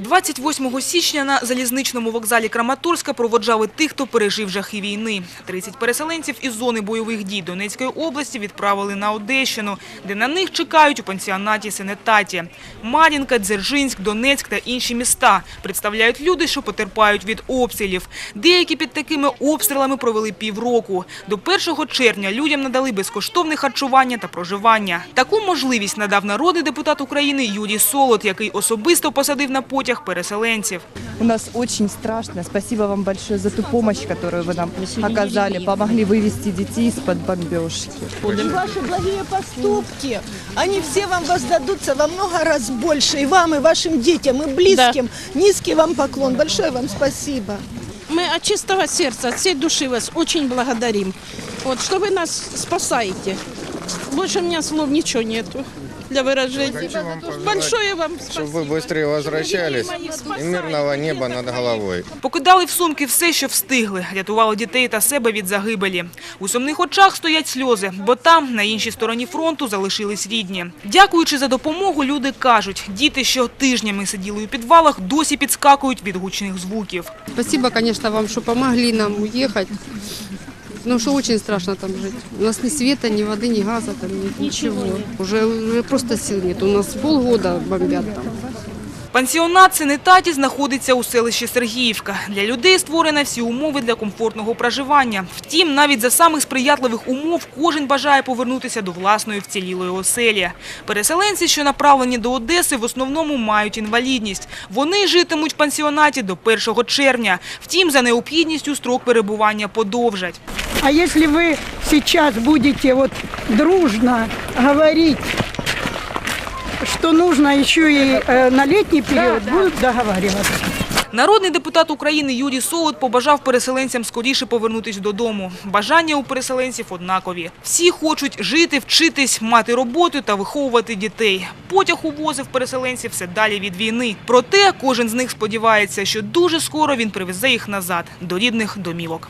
28 січня на залізничному вокзалі Краматорська проводжали тих, хто пережив жахи війни. 30 переселенців із зони бойових дій Донецької області відправили на Одещину, де на них чекають у пансіонаті Сенетаті. Мар'їнка, Дзержинськ, Донецьк та інші міста представляють люди, що потерпають від обстрілів. Деякі під такими обстрілами провели півроку. До 1 червня людям надали безкоштовне харчування та проживання. Таку можливість надав народний депутат України Юрій Солод, який особисто посадив на потяг переселенців. У нас очень страшно. Спасибо вам большое за ту помощь, которую вы нам оказали. Помогли вывести детей из-под бомбежки. И ваши благие поступки, они все вам воздадутся во много раз больше. И вам, и вашим детям, и близким. Низкий вам поклон. Большое вам спасибо. Мы от чистого сердца, от всей души вас очень благодарим. Вот, что вы нас спасаете. Больше у меня слов ничего нету для выражения. Хочу вам пожелать, Большое вам чтобы спасибо. вы быстрее возвращались Мои и спасайте. мирного неба над головой. Покидали в сумки все, що встигли, рятували дітей та себе від загибелі. У сумних очах стоять сльози, бо там, на іншій стороні фронту, залишились рідні. Дякуючи за допомогу, люди кажуть, діти, що тижнями сиділи у підвалах, досі підскакують від гучних звуків. Спасибо, конечно, вам, что помогли нам уехать. Ну, что очень страшно там жить. У нас ни света, ни воды, ни газа, там нет ничего. Уже, уже просто сил нет. У нас полгода бомбят там. Пансіонат Сенетаті знаходиться у селищі Сергіївка. Для людей створено всі умови для комфортного проживання. Втім, навіть за самих сприятливих умов кожен бажає повернутися до власної вцілілої оселі. Переселенці, що направлені до Одеси, в основному мають інвалідність. Вони житимуть в пансіонаті до 1 червня. Втім, за необхідністю строк перебування подовжать. А если вы сейчас будете вот дружно говорить, что нужно еще и э, на летний период, будут договариваться. Народний депутат України Юрій Солод побажав переселенцям скоріше повернутися додому. Бажання у переселенців однакові. Всі хочуть жити, вчитись, мати роботу та виховувати дітей. Потяг увозив переселенців все далі від війни. Проте кожен з них сподівається, що дуже скоро він привезе їх назад до рідних домівок.